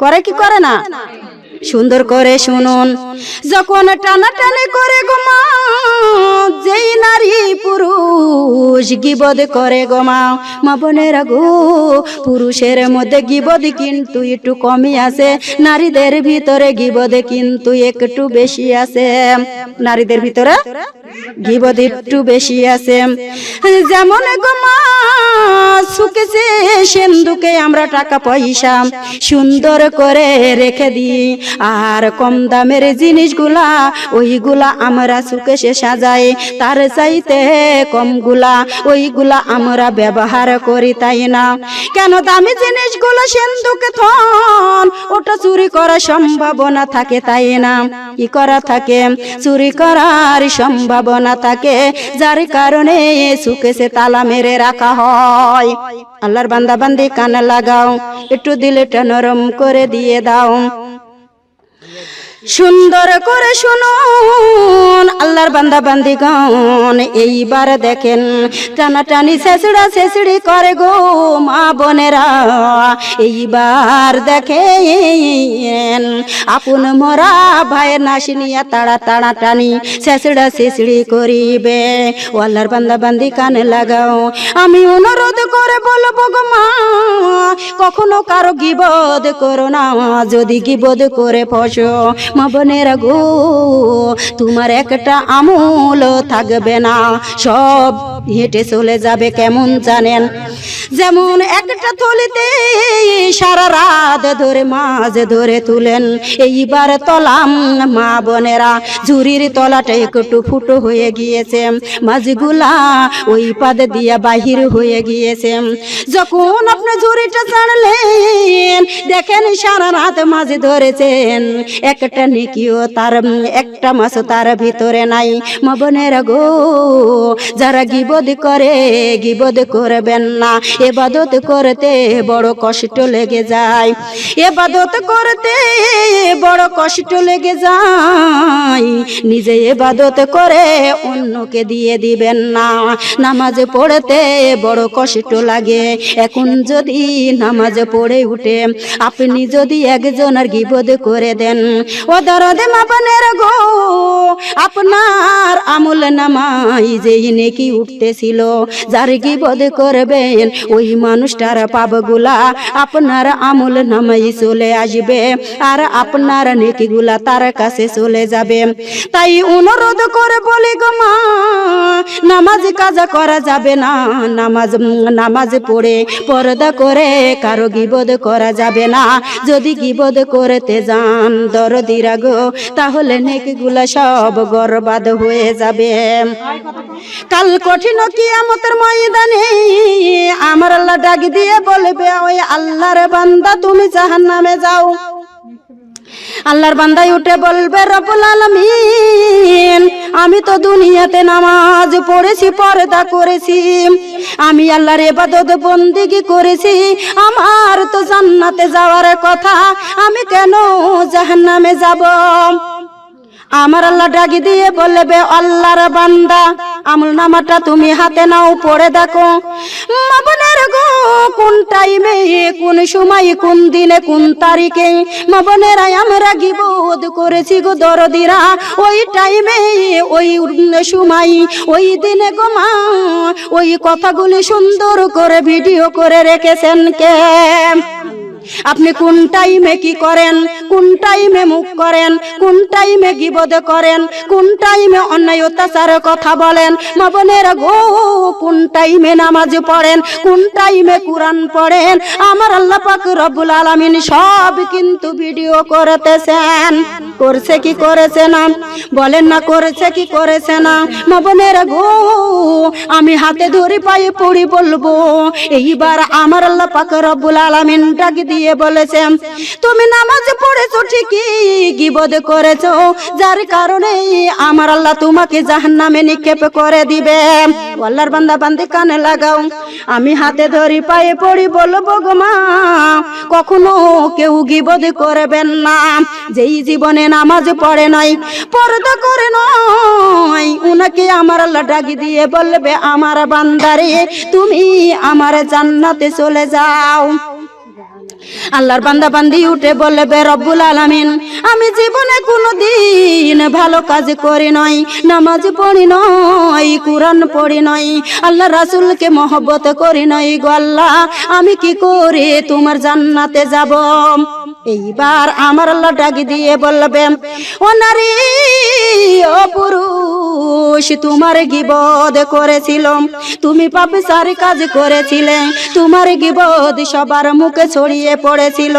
করে কি করে না? সুন্দর করে শুনুন। যখন টানা টানে করে গোমা যেই নারী পুরুষ গিবদ করে গোমা মা বোনেরা গো, পুরুষের মধ্যে গিবদ কিন্তু একটু কমই আছে, নারীদের ভিতরে গিবদ কিন্তু একটু বেশি আছে। নারীদের ভিতরে গিবদ একটু বেশি আছে। যেমন গোমা সুকেছে সেন্দুকে আমরা টাকা পয়সা সুন্দর করে রেখে দিই। আর কম দামের জিনিসগুলা, ওইগুলা আমরা সুকেশে সাজাই। তার চাইতে কমগুলা, ওইগুলা আমরা ব্যবহার করি, তাই না? কেন দামি জিনিসগুলো সেন্দুকে থন? ওটা চুরি করার সম্ভাবনা থাকে, তাই না? কি করা থাকে? চুরি করার সম্ভাবনা থাকে, যার কারণে সুকেশে তালা মেরে রাখা হয়। আল্লাহর বান্দা বান্দি কানে লাগাও একটু দিলেটা নরম করে দিয়ে দাও। সুন্দর করে শুনুন, আল্লাহর বান্দা বান্দি গান এইবার দেখেন, টানা টানি শেষড়া শেষড়ি করে গো মা বোনেরা। এইবার দেখেন, আপন মরা ভাইয়ের নাসি নিয়ে তাড়া তাড়া টানি শেষড়া শেষড়ি করিবে। ও আল্লাহর বান্দা বান্দি কানে লাগাও, আমি অনুরোধ করে বলব গো মা, কখনো কারও গিবদ করো না, যদি গিবদ করে ফসো মা বোনেরা গো তোমার একটা আমূল থাকবে না সব হেঁটে চলে যাবে কেমন জানেন? যেমন একটা থলিতে সারা রাত ধরে মাছ ধরে তুলেন। এইবার তলাম মা বোনেরা ঝুরির তলাটা একটু ফুটো হয়ে গিয়েছে। মাছগুলা ওই পাদ দিয়া বাহির হয়ে গিয়েছে। যখন আপনি ঝুড়িটা ছাড়লেন, দেখেন সারা রাত মাছ ধরেছেন। একটা নিকিও তার, একটা মাছও তার ভিতরে নাই। মা বোনেরা গো, যারা গিবদ করে, গিবদ করবেন না। এবাদত করতে বড় কষ্ট লেগে যায়। এবাদত করতে বড় কষ্ট লেগে যায়। নিজে এবাদত করে অন্যকে দিয়ে দিবেন না। নামাজ পড়তে বড় কষ্ট লাগে। এখন যদি নামাজ পড়ে উঠে, আপনি যদি একজনের গিবদ করে দেন, ও দরদে মাপনের গো, আপনার আমল নামাই যেই নেকি উঠতেছিল যার গিবদ করবেন, ওই মানুষটার পাপগুলা আপনার আমল নামাই চলে আসবে আর আপনার নেকিগুলা তার কাছে চলে যাবে। তাই অনুরোধ করে বলি গো নামাজ কাজা করা যাবে না। নামাজ নামাজ পড়ে পর্দা করে কারও গিবদ করা যাবে না। যদি গিবদ করতে যান দরদিরা গো, তাহলে নেকিগুলা সব গরবাদ হয়ে যাবে। কাল কঠিন কিয়ামতের ময়দানে আমার আল্লাহ ডাক দিয়ে বলবে, ওই আল্লাহর বান্দা, তুমি যাও। আল্লাহর বান্দাই উঠে বলবে রবুল আলমিন, আমি তো দুনিয়াতে নামাজ পড়েছি, পর্দা করেছি। আমি আল্লাহর এবাদত বন্দিগি করেছি। আমার তো জান্নাতে যাওয়ার কথা, আমি কেন জাহান্নামে যাব? আমার আল্লাহ ডাকি দিয়ে বলবে আল্লাহর বান্দা, আমল নামাটা তুমি হাতে নাও, পড়ে দেখো। মা বোনের গো, কোন টাইমে কোন সময়, কোন দিনে, কোন তারিখে মা বোনেরা আমরা গিবোধ করেছি গো দরদিরা। ওই টাইমে ওই সময়, ওই দিনে গো মা, ওই কথাগুলি সুন্দর করে ভিডিও করে রেখেছেন কে? আপনি কোন টাইমে কি করেন? কোন টাইমে মুখ করেন? কোন টাইমে গিবদ করেন? কোন টাইমে অন্যায় অত্যাচারের কথা বলেন? মা বোনেরা গো, কোন টাইমে নামাজ পড়েন? কোন টাইমে কোরআন পড়েন? আমার আল্লাহ পাক রব্বুল আলামিন সব কিন্তু ভিডিও করতেছেন। করছে কি করেছে না? বলেন না, করেছে কি করেছে না? মা বোনেরা গো, আমি হাতে ধরে পায়ে পড়ি বলব, এইবার আমার আল্লাহ পাক রব্বুল আলামিন ডাক দিয়ে বলেছেন তুমি নামাজ পড়েছো ঠিকই, গিবদ করেছ। যার কারণে আমার আল্লাহ তোমাকে জাহান্নামে নিক্ষেপ করে দিবে। আল্লাহর বান্দা বান্দি কানে লাগাও। আমি হাতে ধরি, পায়ে পড়ি, বলব, গো কখনো কেউ গিবদ করবেন না। যেই জীবনে নামাজ পড়ে নাই, পর্দা করে নয় উনাকে আমার আল্লাহ ডাকি দিয়ে বলবে, আমার বান্দারে, তুমি আমার জান্নাতে চলে যাও। আল্লাহর বান্দা বান্দি উঠে বলবে রব্বুল আলামিন, আমি জীবনে কোনো দিন ভালো কাজ করি নয় নামাজ পড়ি নয় কোরআন পড়ি নয় আল্লাহ রাসূলকে মহব্বত করি নয় গো আল্লাহ, আমি কি করে তোমার জান্নাতে যাব? এইবার আমার আল্লাহ ডাকি দিয়ে বলবে ও নারী, ও পুরুষ তোমার গিবদ করেছিল তুমি পাপে সারি কাজ করেছিলে। তোমার গিবদ সবার মুখে ছড়িয়ে পড়েছিল।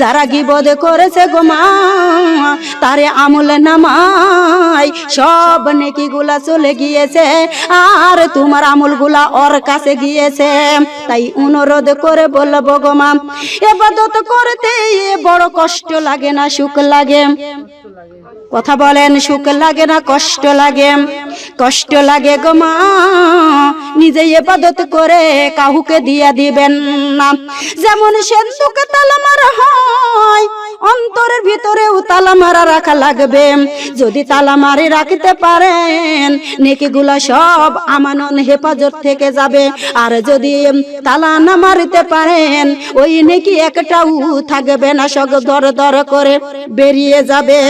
যারা গিবদ করেছে গো মা, তারে আমল নামাই সব নেকি গুলা চলে গিয়েছে, আর তোমার আমলগুলা ওর কাছে গিয়েছে। তাই অনুরোধ করে বলব গো মা, এবাদত করতে বড় কষ্ট লাগে না, সুখ লাগে। কথা বলেন, সুখ লাগে না, কষ্ট লাগে। কষ্ট লাগে গো মা, নিজে এবাদত করে কাহুকে দিয়া দিবেন না। যেমন সেন্দুকে তালা মারা হয়, অন্তরের ভিতরেও তালা মারা রাখা লাগবে। যদি তালা মারি রাখতে পারেন, নেকিগুলা সব আমানন হেফাজত থেকে যাবে। আর যদি তালা না মারিতে পারেন, ওই নেকি একটাও থাকবে না সব দর দর করে বেরিয়ে যাবে।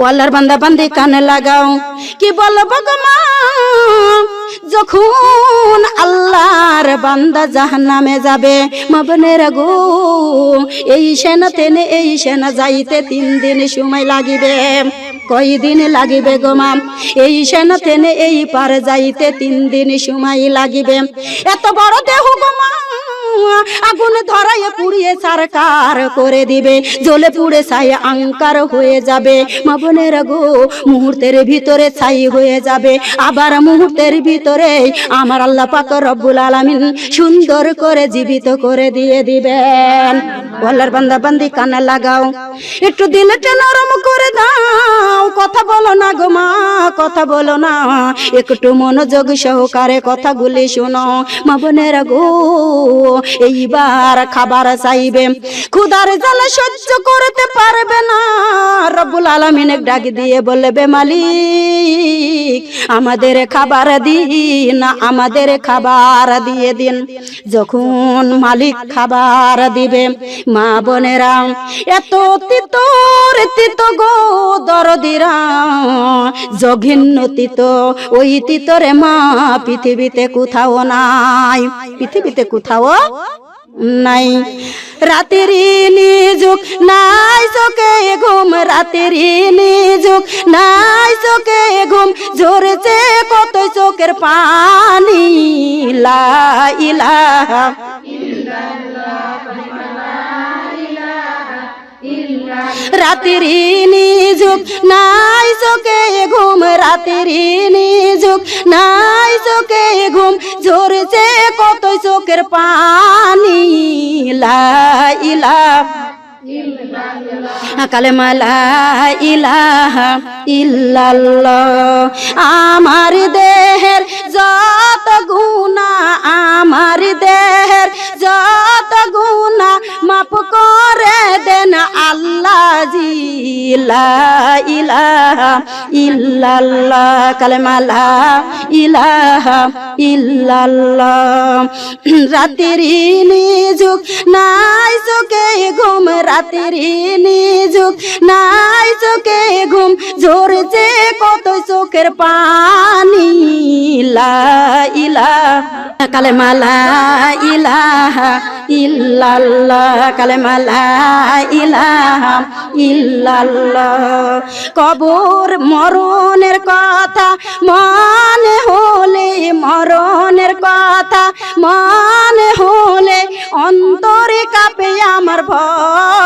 ওয়াল্লার বান্দা বান্দি কানে লাগাও। কি বলব গো মা যখন আল্লাহর বান্দা জাহান্নামে যাবে, মাবনের গো এই সেনা তেনে এই সেনা যাইতে তিন দিন সময় লাগিবে। কয় দিন লাগিবে গো মা? এই সেনা তেনে এই পার যাইতে তিন দিন সময় লাগিবে। এত বড় আগুন ধরাইয়ে পুড়িয়ে সারকার করে দিবে। জলে পুড়ে ছাই আঙ্কার হয়ে যাবে। মা বোনেরা গো, মুহূর্তের ভিতরে ছাই হয়ে যাবে। আবার মুহূর্তের ভিতরে আমার আল্লাহ পাক রব্বুল আলামিন সুন্দর করে জীবিত করে দিয়ে দিবেন। বলার বান্দা বান্দি কানে লাগাও। একটু দিলটা নরম করে দাও। কথা বলো না গো মা, কথা বলো না। একটু মনোযোগ সহকারে কথাগুলি শোনো। মা বোনেরা গো, এইবার খাবার চাইবে। ক্ষুধার জ্বালা সহ্য করতে পারবে না। রব্বুল আলমিন ডাক দিয়ে বলবে মালিক, আমাদের খাবার দিন, আমাদের খাবার দিয়ে দিন। যখন মালিক খাবার দিবে মা বোনেরা, এত তিতর তিত গো দরদিরা। জঘিন্য তিত, ওই তিতরে মা পৃথিবীতে কোথাও নাই। পৃথিবীতে কোথাও নাই। রাতের নিযুগ, নাই চোখে ঘুম। রাতের নিযুগ, নাই চোখে ঘুম। ঝরছে কত চোখের পানি। লা ইলাহা রাতের নিযুগ, নাই চোখে ঘুম, রাতের নিযুগ, নাই চোখে ঘুম, ঝরছে কত চোখের পানি, লা ইলাহা কালেমা লা ইলাহা ইল্লাল্লাহ। আমার দেহের যত গুণা আমার দেহের যত গুণা মাফ করে দেন আল্লাহ জি ইলাহা ইল্লাল্লাহ। কালেমা লা ইলাহা ইল্লাল্লাহ। রাতের নিযুগ, নাই চোখে ঘুম রাতের নিযুগ নাই চোখে ঘুম ঝরছে কত চোখের পানি। লা ইলাহা কালেমা, লা ইলাহা ইল্লাল্লাহ কালেমা, লা ইলাহা ইল্লাল্লাহ। কবর মরণের কথা, মনে হলে মরণের কথা, মনে হলে অন্তরে কাঁপে আমার ভয়।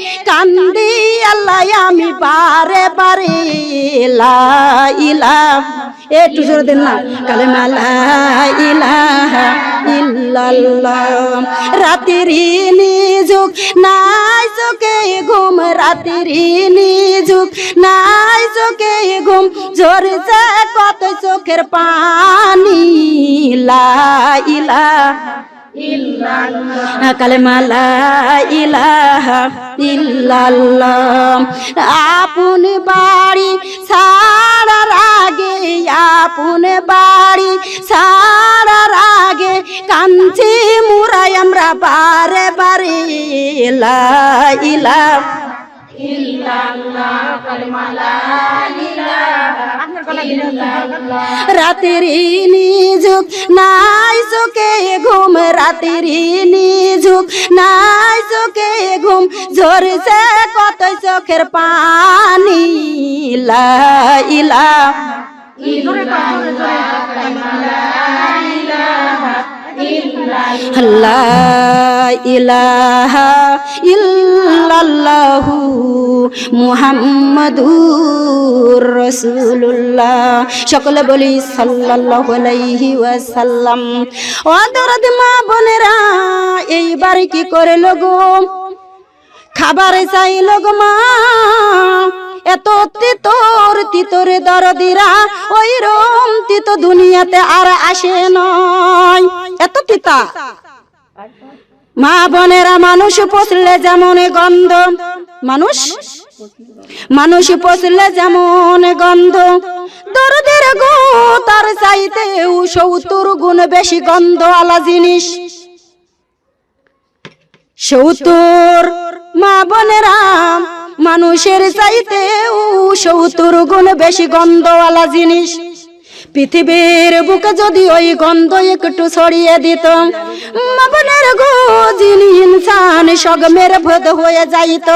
আল্লাহ আমি বারে বারে লা ইলাহা একটু জোরে দেন না। কালেমা ইলাহা ইল্লাল্লাহ। রাতের নিযুগ নাই চোখে ঘুম। রাতের নিযুগ নাই চোখে ঘুম। ঝরছে কত চোখের পানি লা ইলাহা কালেমা লা ইলাহা ইল্লাল্লাহ। আপন বাড়ি সারার আগে আপন বাড়ি সারার আগে কাঞ্চি মুরাই আমরা বারে বারে। লা ইলাহা রাতের নিযুগ নাই চোখে ঘুম রাতের নিযুগ নাই চোখে ঘুম ঝরছে কত চোখের পানি। লা ইলাহা লা ইলাহা ইল্লাল্লাহু মুহাম্মাদুর বলি সাল্লাল্লাহু আলাইহি ও দরদ মা বোনেরা, এইবার কি করে লগো খাবার চাইল গো মা? এত তিতর তিতরে দরদিরা, ওই রম তিত দুনিয়াতে আর আসে নয়। এত তিতা। মা বোনেরা, মানুষ পচলে যেমন গন্ধ। মানুষ? মানুষ পচলে যেমন গন্ধ। দরদের গো তার চাইতে সত্তর গুণ বেশি গন্ধ আলা জিনিস। সত্তর মা বোনেরা মানুষের চাইতে সত্তর গুণ বেশি গন্ধওয়ালা জিনিস। পৃথিবীর বুকে যদি ওই গন্ধ একটু ছড়িয়ে দিত মা বোনের গো যিনি ইনসান সগমের ভোদ হয়ে যাইত।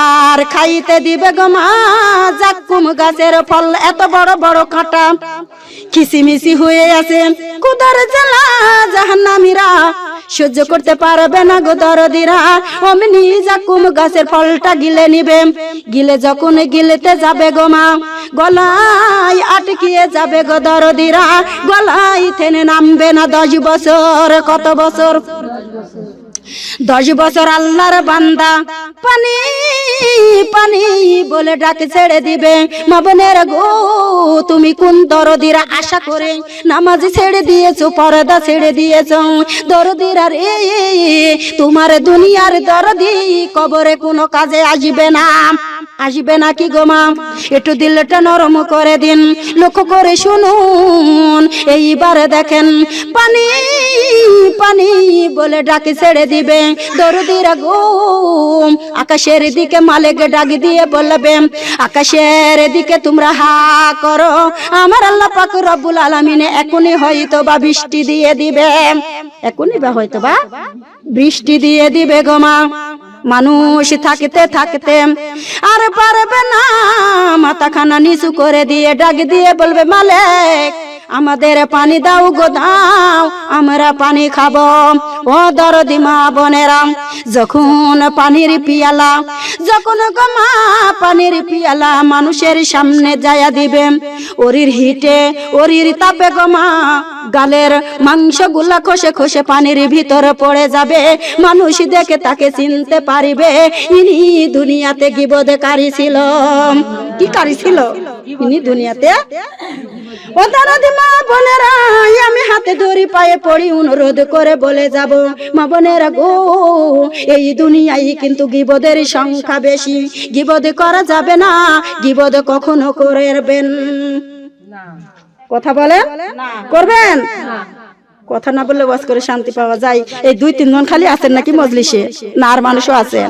আর খাইতে দিবে গো মা গাছের ফল, এত বড় বড় কাঁটা। খিসিমিসি হয়ে আছে, কুদার জ্বালা জাহান্নামীরা। সহ্য করতে পারবে না গো দরদিরা। অমনি জাকুম গাছের ফলটা গিলে নিবে। গিলে যখন গিলেতে যাবে গো মা গলাই আটকিয়ে যাবে গো দরদিরা। গলাই থেনে নামবে না দশ বছর, কত বছর? দশ বছর আল্লাহর বান্দা। পানি পানি বলে ডাকে ছেড়ে দিবে। মা বোনের গো, তুমি কোন দরদিরা আশা করে নামাজ ছেড়ে দিয়েছ, পর্দা ছেড়ে দিয়েছ? দরদিরা রে, তোমার দুনিয়ার দরদি কবরে কোনো কাজে আসবে না। আসবে না কি গো একটু দিলটা নরম করে দিন। লক্ষ্য করে শুনুন, এইবারে দেখেন পানি পানি বলে ডাকে ছেড়ে দিবে। দরদিরা গো আকাশের দিকে মালিক ডাক দিয়ে বলবে, আকাশের দিকে তোমরা হা করো। আমার আল্লাহ পাক রব্বুল আলামিনে এখনই হয়তো বা বৃষ্টি দিয়ে দিবে। এখনই বা হয়তো বা বৃষ্টি দিয়ে দিবে গো মা। মানুষ থাকতে থাকতে আর পারবে না। মাথা খানা নিচু করে দিয়ে ডাক দিয়ে বলবে, মালিক আমাদের পানি দাও গোদাও আমরা পানি খাব। ও দরদি মা বোনেরা, যখন পানির পিয়ালা, যখন গো মা পানির পিয়ালা মানুষের সামনে যায়া দিবে, ওরির হিটে, ওরির তাপে গো মা গালের মাংসগুলা খসে খসে পানির ভিতরে পড়ে যাবে। মানুষ দেখে তাকে চিনতে পারিবে। ইনি দুনিয়াতে গিবদে কারি ছিল। কি কারি ছিল? ইনি দুনিয়াতে? ও দাদি মা আমি হাতে ধরি পায়ে পড়ি, অনুরোধ করে বলে যাব। মা বোনেরা গো, এই দুনিয়ায় কিন্তু গিবদের সংখ্যা বেশি। গিবদ করা যাবে না, গিবদ কখনো করবেন। কথা বলেন করবেন? কথা না বললে বাস করে শান্তি পাওয়া যায়। এই দুই তিনজন খালি আছেন নাকি মজলিসে? না আর মানুষও আছেন